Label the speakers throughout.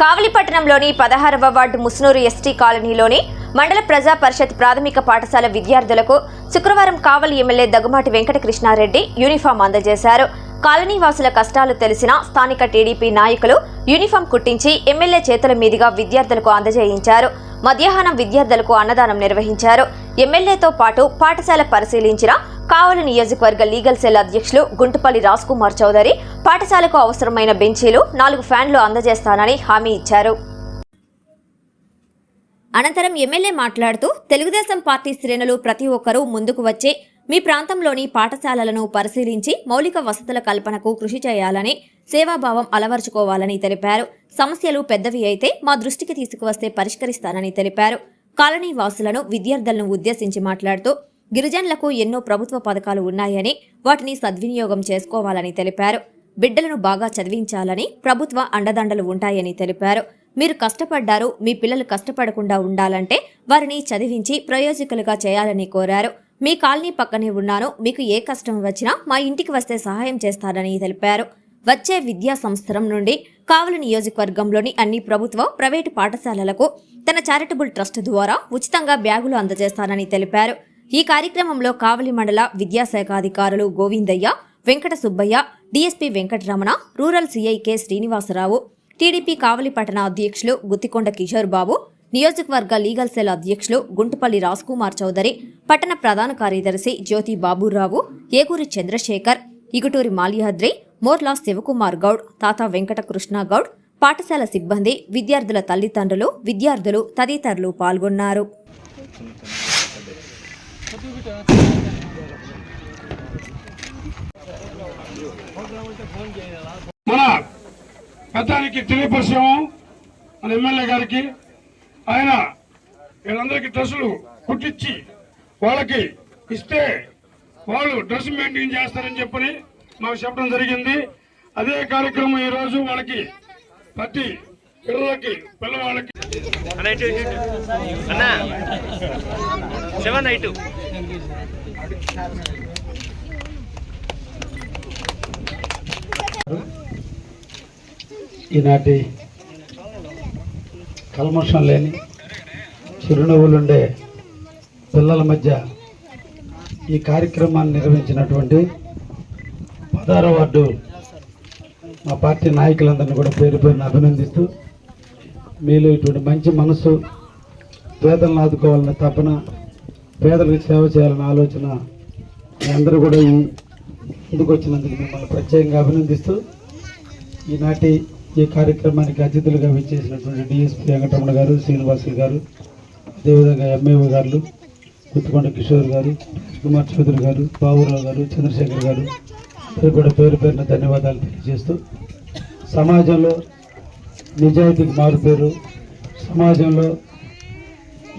Speaker 1: కావలి పట్టణంలోని పదహారవ ward Musunuru ST కాలనీలోని మండల ప్రజా పరిషత్ ప్రాథమిక పాఠశాల విద్యార్థులకు శుక్రవారం కావలి ఎమ్మెల్యే దగ్గుమాటి వెంకటకృష్ణారెడ్డి యూనిఫామ్ అందజేశారు. కాలనీ వాసుల కష్టాలు తెలిసిన స్థానిక టీడీపీ నాయకులు యూనిఫామ్ కుట్టించి ఎమ్మెల్యే చేతుల మీదుగా విద్యార్థులకు అందజేయించారు. మధ్యాహ్నం విద్యార్థులకు అన్నదానం నిర్వహించారు. ఎమ్మెల్యేతో పాటు పాఠశాల పరిశీలించిన కావలి నియోజకవర్గ లీగల్ సెల్ అధ్యక్షులు గుంటుపల్లి కుమార్ చౌదరి పాఠశాలకు అవసరమైన బెంచీలు నాలుగు ఫ్యాన్లు అందజేస్తానని హామీ ఇచ్చారు. అనంతరం ఎమ్మెల్యే మాట్లాడుతూ తెలుగుదేశం పార్టీ శ్రేణులు ప్రతి ఒక్కరూ ముందుకు వచ్చి మీ ప్రాంతంలోని పాఠశాలలను పరిశీలించి మౌలిక వసతుల కల్పనకు కృషి చేయాలని సేవాభావం అలవర్చుకోవాలని తెలిపారు. సమస్యలు పెద్దవి అయితే మా దృష్టికి తీసుకువస్తే పరిష్కరిస్తానని తెలిపారు. కాలనీ వాసులను విద్యార్థులను ఉద్దేశించి మాట్లాడుతూ గిరిజనులకు ఎన్నో ప్రభుత్వ పథకాలు ఉన్నాయని వాటిని సద్వినియోగం చేసుకోవాలని తెలిపారు. బిడ్డలను బాగా చదివించాలని ప్రభుత్వ అండదండలు ఉంటాయని తెలిపారు. మీరు కష్టపడ్డారు మీ పిల్లలు కష్టపడకుండా ఉండాలంటే వారిని చదివించి ప్రయోజకులుగా చేయాలని కోరారు. మీ కాలనీ పక్కనే ఉన్నాను మీకు ఏ కష్టం వచ్చినా మా ఇంటికి వస్తే సహాయం చేస్తానని తెలిపారు. వచ్చే విద్యా సంవత్సరం నుండి కావలి నియోజకవర్గంలోని అన్ని ప్రభుత్వ ప్రైవేటు పాఠశాలలకు తన చారిటబుల్ ట్రస్ట్ ద్వారా ఉచితంగా బ్యాగులు అందజేస్తానని తెలిపారు. ఈ కార్యక్రమంలో కావలి మండల విద్యాశాఖ అధికారులు Govindaiah Venkata Subbaiah DSP Venkataramana rural CI K Srinivasa Rao TDP Kavali పట్టణ అధ్యక్షులు గుత్తికొండ కిషోర్ బాబు నియోజకవర్గ లీగల్ సెల్ అధ్యక్షులు గుంటుపల్లి కుమార్ చౌదరి పట్టణ ప్రధాన కార్యదర్శి జ్యోతి బాబురావు ఏగూరి చంద్రశేఖర్ ఇగుటూరి మాల్యాద్రి మోర్లా శివకుమార్ గౌడ్ తాత వెంకట కృష్ణ గౌడ్ పాఠశాల సిబ్బంది విద్యార్థుల తల్లిదండ్రులు విద్యార్థులు తదితరులు పాల్గొన్నారు.
Speaker 2: మన పెద్దానికి తెలియపరిచాము మన ఎమ్మెల్యే గారికి. ఆయన వీళ్ళందరికీ డ్రెస్సులు కుట్టించి వాళ్ళకి ఇస్తే వాళ్ళు డ్రెస్ మెయింటైన్ చేస్తారని చెప్పని మాకు చెప్పడం జరిగింది. అదే కార్యక్రమం ఈరోజు వాళ్ళకి ప్రతి పిల్లలకి పిల్లవాళ్ళకి.
Speaker 3: అన్న ఇటు ఇటు, ఇటు. అన్న సెవెన్ ఇటు
Speaker 4: ఈనాటి కల్మషం లేని చిరునవ్వులుండే పిల్లల మధ్య ఈ కార్యక్రమాన్ని నిర్వహించినటువంటి పదహారో వార్డు మా పార్టీ నాయకులందరినీ కూడా పేరు పేరును అభినందిస్తూ మీలో ఇటువంటి మంచి మనసు పేదలను ఆదుకోవాలని తపన పేదలకు సేవ చేయాలనే ఆలోచన మీ అందరూ కూడా ఈ ముందుకు వచ్చినందుకు మిమ్మల్ని ప్రత్యేకంగా అభినందిస్తూ ఈనాటి ఈ కార్యక్రమానికి అతిథులుగా విచ్చేసినటువంటి డిఎస్పీ వెంకటరమణ గారు శ్రీనివాసులు గారు అదేవిధంగా ఎంఏఓ గారు గుత్తుకొండ కిషోర్ గారు కుమార్ చౌదరి గారు బాబురావు గారు చంద్రశేఖర్ గారు మీరు కూడా పేరు పేరున ధన్యవాదాలు తెలియజేస్తూ సమాజంలో నిజాయితీకి మారుపేరు సమాజంలో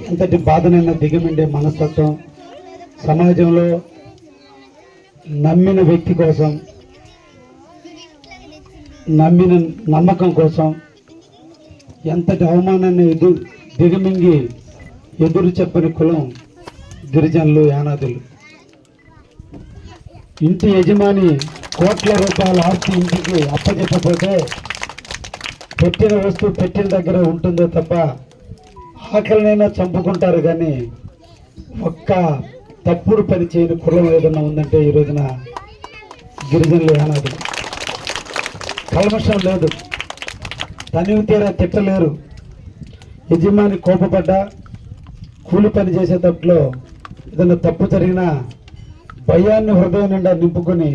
Speaker 4: ఎంతటి బాధనైనా దిగమిండే మనస్తత్వం సమాజంలో నమ్మిన వ్యక్తి కోసం నమ్మిన నమ్మకం కోసం ఎంతటి అవమానాన్ని ఎదు దిగమింగి ఎదురు చెప్పని కులం గిరిజనులు యానాదులు. ఇంటి యజమాని కోట్ల రూపాయల ఆస్తి ఇంటికి అప్పచెప్పకపోతే పెట్టిన వస్తువు పెట్టిన దగ్గర ఉంటుందో తప్ప ఆకలినైనా చంపుకుంటారు కానీ ఒక్క తప్పుడు పని చేయని కులం ఏదైనా ఉందంటే ఈ రోజున గిరిజనులు యానాదులు. కల్మషం లేదు. తనివి తీరా తిట్టలేరు. యజమాని కోపపడ్డా కూలి పని చేసేటప్పుడు ఏదైనా తప్పు జరిగినా భయాన్ని హృదయం నిండా నింపుకొని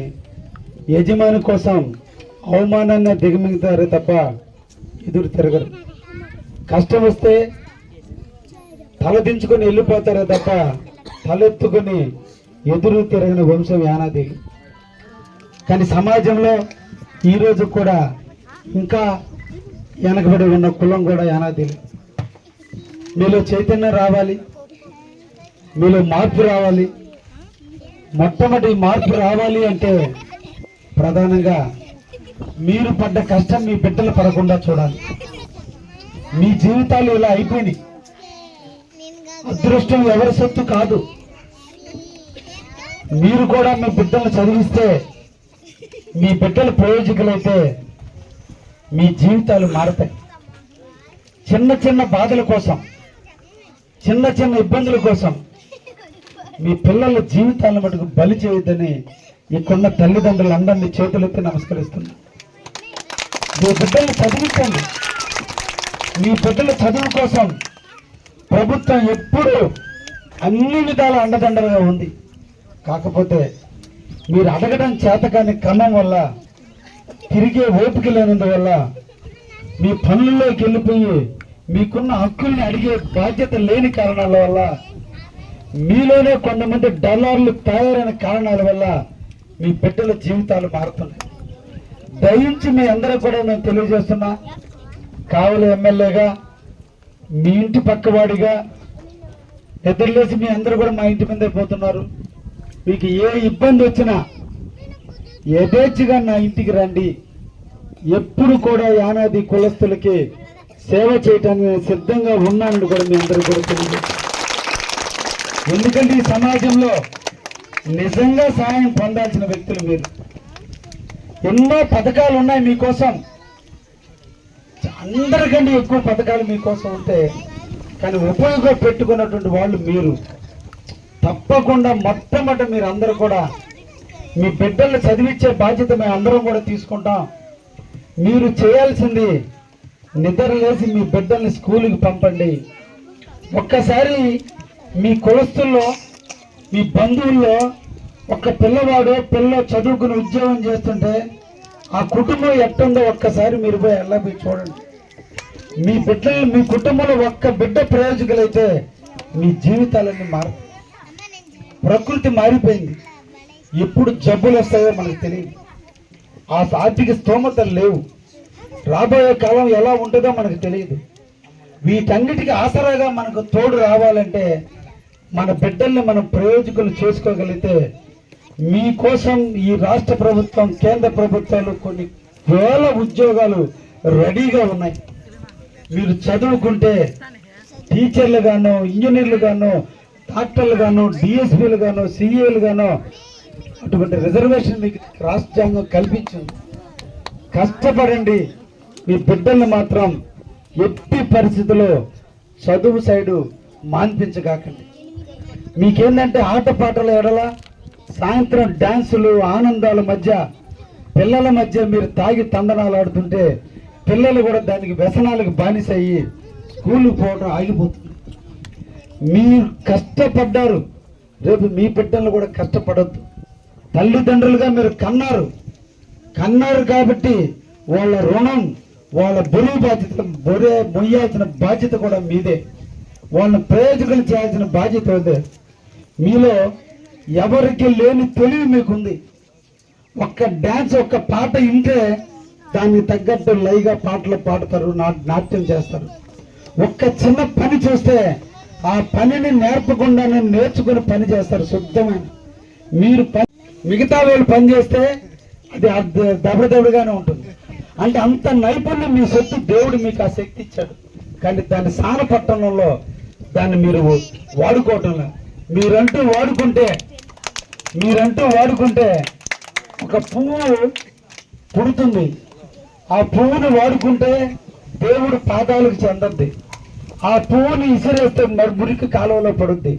Speaker 4: యజమాని కోసం అవమానాన్ని దిగమింగుతారే తప్ప ఎదురు తిరగరు. కష్టం వస్తే తలదించుకొని వెళ్ళిపోతారే తప్ప తలెత్తుకొని ఎదురు తిరగని వంశం యానాది. కానీ సమాజంలో ఈరోజు కూడా ఇంకా వెనకబడి ఉన్న కులం కూడా యానాదిలు మీలో చైతన్యం రావాలి. మీలో మార్పు రావాలి. మొట్టమొదటి మార్పు రావాలి అంటే ప్రధానంగా మీరు పడ్డ కష్టం మీ బిడ్డలు పడకుండా చూడాలి. మీ జీవితాలు ఇలా అయిపోయినాయి. అదృష్టం ఎవరి సొత్తు కాదు. మీరు కూడా మీ బిడ్డలు చదివిస్తే మీ బిడ్డలు ప్రయోజకులైతే మీ జీవితాలు మారతాయి. చిన్న చిన్న బాధల కోసం చిన్న చిన్న ఇబ్బందుల కోసం మీ పిల్లల జీవితాలను మటుకు బలి చేయొద్దని ఇక్కడున్న తల్లిదండ్రులందరినీ చేతులెత్తి నమస్కరిస్తున్నా. మీ బిడ్డలు చదివించండి. మీ బిడ్డల చదువు కోసం ప్రభుత్వం ఎప్పుడూ అన్ని విధాల అండదండలుగా ఉంది. కాకపోతే మీరు అడగడం చేతకాని క్రమం వల్ల తిరిగే ఓపిక లేనందువల్ల మీ పనుల్లోకి వెళ్ళిపోయి మీకున్న హక్కుల్ని అడిగే బాధ్యత లేని కారణాల వల్ల మీలోనే కొంతమంది డాలర్లు తయారైన కారణాల వల్ల మీ బిడ్డల జీవితాలు మారుతున్నాయి. దయించి మీ అందరూ కూడా నేను తెలియజేస్తున్నా కావలి ఎమ్మెల్యేగా మీ ఇంటి పక్కవాడిగా నిద్రలేసి మీ అందరూ కూడా మా ఇంటి మీదే పోతున్నారు. మీకు ఏ ఇబ్బంది వచ్చినా యథేచ్ఛగా నా ఇంటికి రండి. ఎప్పుడు కూడా యానాది కులస్తులకి సేవ చేయటానికి నేను సిద్ధంగా ఉన్నానని కూడా మీ అందరూ కూడా తెలియదు ఎందుకంటే ఈ సమాజంలో నిజంగా సహాయం పొందాల్సిన వ్యక్తులు మీరు. ఎన్నో పథకాలు ఉన్నాయి మీకోసం. అందరికంటే ఎక్కువ పథకాలు మీకోసం ఉంటే కానీ ఉపయోగం పెట్టుకున్నటువంటి వాళ్ళు మీరు. తప్పకుండా మొట్టమొదటి మీరు అందరూ కూడా మీ బిడ్డల్ని చదివించే బాధ్యత మేము అందరం కూడా తీసుకుంటాం. మీరు చేయాల్సింది నిద్ర లేసి మీ బిడ్డల్ని స్కూల్కి పంపండి. ఒక్కసారి మీ కులస్తుల్లో మీ బంధువుల్లో ఒక పిల్లవాడు పిల్ల చదువుకుని ఉద్యోగం చేస్తుంటే ఆ కుటుంబం ఎట్టుందో ఒక్కసారి మీరు పోయి ఎలా పోయి చూడండి. మీ బిడ్డలు మీ కుటుంబంలో ఒక్క బిడ్డ ప్రయోజకులైతే మీ జీవితాలన్నీ మారు ప్రకృతి మారిపోయింది. ఎప్పుడు జబ్బులు వస్తాయో మనకు తెలియదు. ఆ ఆర్థిక స్తోమతలు లేవు. రాబోయే కాలం ఎలా ఉంటుందో మనకు తెలియదు. వీటన్నిటికీ ఆసరాగా మనకు తోడు రావాలంటే మన బిడ్డల్ని మనం ప్రయోజకులు చేసుకోగలిగితే మీకోసం ఈ రాష్ట్ర ప్రభుత్వం కేంద్ర ప్రభుత్వాలు కొన్ని వేల ఉద్యోగాలు రెడీగా ఉన్నాయి. మీరు చదువుకుంటే టీచర్లు గాను ఇంజనీర్లు గాను డాక్టర్లు గాను డిఎస్పీలు గాను సిఏలు గాను అటువంటి రిజర్వేషన్ మీకు రాష్ట్రాంగం కల్పించింది. కష్టపడండి. మీ బిడ్డల్ని మాత్రం ఎట్టి పరిస్థితుల్లో చదువు సైడు మాన్పించగాకండి. మీకేందంటే ఆటపాటల ఎడల సాయంత్రం డ్యాన్సులు ఆనందాల మధ్య పిల్లల మధ్య మీరు తాగి తందనాలు ఆడుతుంటే పిల్లలు కూడా దానికి వ్యసనాలకు బానిసయ్యి స్కూల్కి పోవడం ఆగిపోతుంది. మీరు కష్టపడ్డారు. రేపు మీ బిడ్డలు కూడా కష్టపడద్దు. తల్లిదండ్రులుగా మీరు కన్నారు. కన్నారు కాబట్టి వాళ్ళ రుణం వాళ్ళ బరువు బాధ్యత బొరే మొయ్యాల్సిన బాధ్యత కూడా మీదే. వాళ్ళని ప్రయోజకులు చేయాల్సిన బాధ్యత ఉంది. మీలో ఎవరికి లేని తెలివి మీకుంది. ఒక్క డ్యాన్స్ ఒక్క పాట వింటే దానికి తగ్గట్టు లైగా పాటలు పాడతారు నా- నాట్యం చేస్తారు. ఒక్క చిన్న పని చూస్తే ఆ పనిని నేర్పకుండా నేను నేర్చుకుని పని చేస్తారు శుద్ధమైన. మీరు పని మిగతా వాళ్ళు పని చేస్తే అది అర్ధ- దబడదబడిగానే ఉంటుంది. అంటే అంత నైపుణ్యం మీ సొత్తు దేవుడు మీకు ఆ శక్తి ఇచ్చాడు. కానీ దాన్ని సానపట్టణంలో దాన్ని మీరు వాడుకోవటంలో మీరంటూ వాడుకుంటే మీరంటూ వాడుకుంటే ఒక పువ్వు పుడుతుంది. ఆ పువ్వుని వాడుకుంటే దేవుడు పాదాలకు చెందద్ది ఆ పువ్వుని ఇసిరేస్తే మరి మురికి కాలువలో పడుద్ది.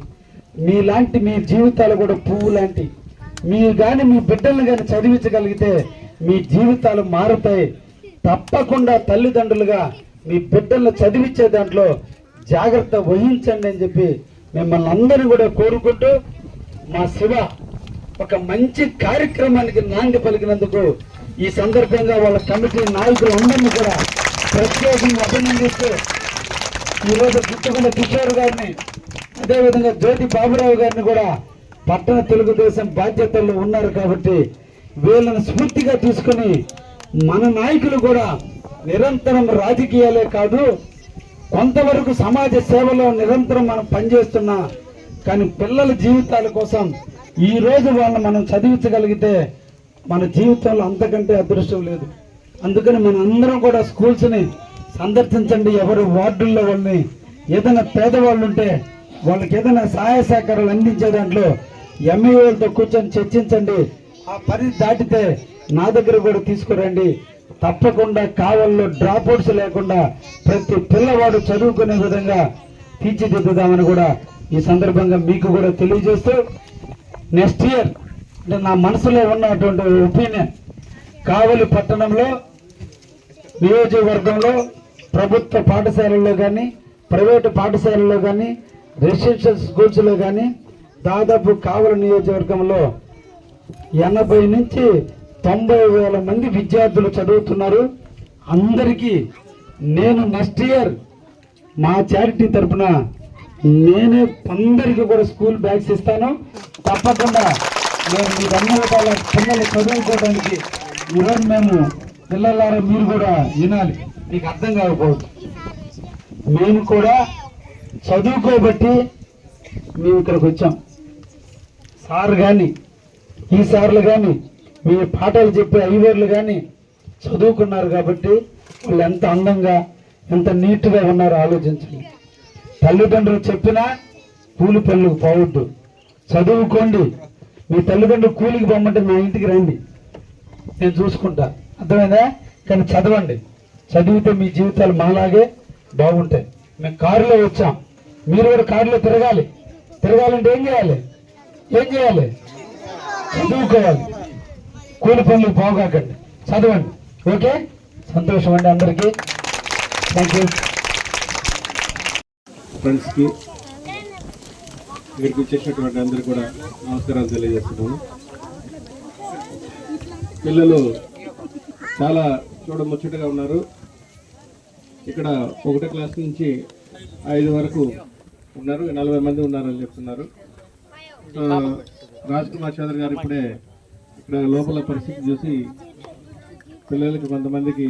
Speaker 4: మీలాంటి మీ జీవితాలు కూడా పువ్వు లాంటి. మీరు కానీ మీ బిడ్డలను కానీ చదివించగలిగితే మీ జీవితాలు మారుతాయి. తప్పకుండా తల్లిదండ్రులుగా మీ బిడ్డలను చదివించే దాంట్లో జాగ్రత్త వహించండి అని చెప్పి మిమ్మల్ని అందరినీ కూడా కోరుకుంటూ మా శివ ఒక మంచి కార్యక్రమానికి నాంది పలికినందుకు ఈ సందర్భంగా వాళ్ళ కమిటీ నాయకులు ఉండని కూడా ప్రత్యేకంగా అభినందిస్తూ ఈరోజు గుర్తుకున్న కిషోర్ గారిని అదేవిధంగా జ్యోతి బాబురావు గారిని కూడా పట్టణ తెలుగుదేశం బాధ్యతల్లో ఉన్నారు కాబట్టి వీళ్ళని స్ఫూర్తిగా తీసుకొని మన నాయకులు కూడా నిరంతరం రాజకీయాలే కాదు కొంతవరకు సమాజ సేవలో నిరంతరం మనం పనిచేస్తున్నా కానీ పిల్లల జీవితాల కోసం ఈ రోజు వాళ్ళని మనం చదివించగలిగితే మన జీవితంలో అంతకంటే అదృష్టం లేదు. అందుకని మన అందరం కూడా స్కూల్స్ని సందర్శించండి ఎవరు వార్డుల్లో వాళ్ళని. ఏదైనా పేదవాళ్ళు ఉంటే వాళ్ళకి ఏదైనా సహాయ సహకారాలు అందించే దాంట్లో ఎంఈఓలతో కూర్చొని చర్చించండి. ఆ పరిధి దాటితే నా దగ్గర కూడా తీసుకురండి. తప్పకుండా కావల్లో డ్రాప్అవుట్స్ లేకుండా ప్రతి పిల్లవాడు చదువుకునే విధంగా తీర్చిదిద్దుదామని కూడా ఈ సందర్భంగా మీకు కూడా తెలియజేస్తూ నెక్స్ట్ ఇయర్ అంటే నా మనసులో ఉన్నటువంటి ఒపీనియన్. కావలి పట్టణంలో నియోజకవర్గంలో ప్రభుత్వ పాఠశాలల్లో కానీ ప్రైవేటు పాఠశాలల్లో కానీ రెసిడెన్షియల్ స్కూల్స్లో కానీ దాదాపు కావల నియోజకవర్గంలో ఎనభై నుంచి తొంభై వేల మంది విద్యార్థులు చదువుతున్నారు. అందరికీ నేను నెక్స్ట్ ఇయర్ మా చారిటీ తరపున నేనే అందరికీ కూడా స్కూల్ బ్యాగ్స్ ఇస్తాను. తప్పకుండా నేను మీ అన్ని పిల్లలు చదువుకోవడానికి ఈరోజు మేము పిల్లలారా మీరు కూడా వినాలి. మీకు అర్థం కాకపోవచ్చు మేము కూడా చదువుకోబట్టి మేము ఇక్కడికి వచ్చాం. సార్ కానీ ఈ సార్లు కానీ మీ పాఠాలు చెప్పే ఐవేర్లు కానీ చదువుకున్నారు కాబట్టి వాళ్ళు ఎంత అందంగా ఎంత నీట్గా ఉన్నారో ఆలోచించండి. తల్లిదండ్రులు చెప్పినా కూలి పనులకు పోవద్దు. చదువుకోండి. మీ తల్లిదండ్రులు కూలికి పొమ్మంటే నా ఇంటికి రండి. నేను చూసుకుంటా. అర్థమైందా? కానీ చదవండి. చదివితే మీ జీవితాలు మాలాగే బాగుంటాయి. మేము కారులో వచ్చాం. మీరు కూడా కారులో తిరగాలి. తిరగాలంటే ఏం చేయాలి? ఏం చేయాలి? చదువుకోవాలి. కూలి పనులు పోగాకండి. చదవండి. ఓకే? సంతోషం అండి అందరికీ. థ్యాంక్ యూ
Speaker 5: ఫ్రెండ్స్కి ఇక్కడికి వచ్చేసినటువంటి అందరూ కూడా నమస్కారాలు తెలియజేస్తున్నాము పిల్లలు చాలా చూడముచ్చటగా ఉన్నారు. ఇక్కడ ఒకటో క్లాస్ నుంచి ఐదు వరకు ఉన్నారు నలభై మంది ఉన్నారని చెప్తున్నారు. రాజ్ కుమార్ చౌదరి గారు ఇప్పుడే ఇక్కడ లోపల పరిస్థితి చూసి పిల్లలకి కొంతమందికి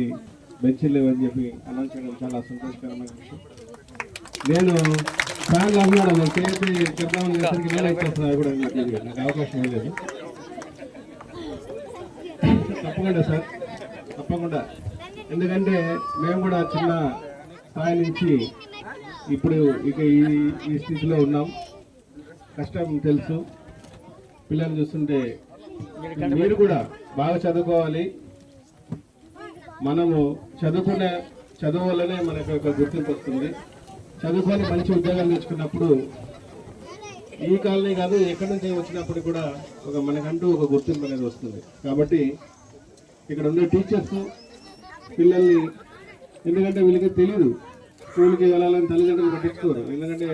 Speaker 5: బెంచీలు లేవని చెప్పి అనౌన్స్ చేయడం చాలా సంతోషకరమైన విషయం. నేను ఫ్యాన్ అన్నాడు నేను చేసి చెప్దామని నేను కూడా నాకు అవకాశం ఏం లేదు. తప్పకుండా సార్ తప్పకుండా. ఎందుకంటే మేము కూడా చిన్న స్థాయి నుంచి ఇప్పుడు ఇక ఈ ఈ స్థితిలో ఉన్నాం. కష్టం తెలుసు. పిల్లలు చూస్తుంటే మీరు కూడా బాగా చదువుకోవాలి. మనము చదువుకునే చదువు వల్లనే మనకు ఒక గుర్తింపు వస్తుంది. చదువుకొని మంచి ఉద్యోగాలు తెచ్చుకున్నప్పుడు ఈ కాలనీ కాదు ఎక్కడి నుంచి వచ్చినప్పుడు కూడా ఒక మనకంటూ ఒక గుర్తింపు అనేది వస్తుంది. కాబట్టి ఇక్కడ ఉండే టీచర్స్ పిల్లల్ని ఎందుకంటే వీళ్ళకి తెలియదు స్కూల్కి వెళ్ళాలని తల్లిదండ్రులు పట్టించుకోరు. ఎందుకంటే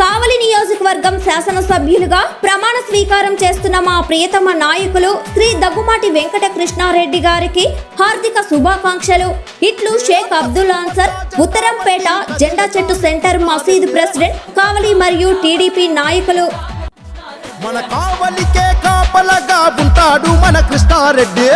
Speaker 1: కావలి నియోజకవర్గం శాసనసభ్యులుగా ప్రమాణ స్వీకారం చేస్తున్న మా ప్రియతమ నాయకులు శ్రీ దగ్గుమాటి వెంకట కృష్ణారెడ్డి గారికి హార్దిక శుభాకాంక్షలు. ఇట్లు షేక్ అబ్దుల్ ఆన్సర్ ఉత్తరంపేట జెండా చెట్టు సెంటర్ మసీదు ప్రెసిడెంట్ కావలి మరియు టీడీపీ నాయకులు.
Speaker 6: మన కావలికే కాపలగా ఉంటాడు మన కృష్ణారెడ్డి.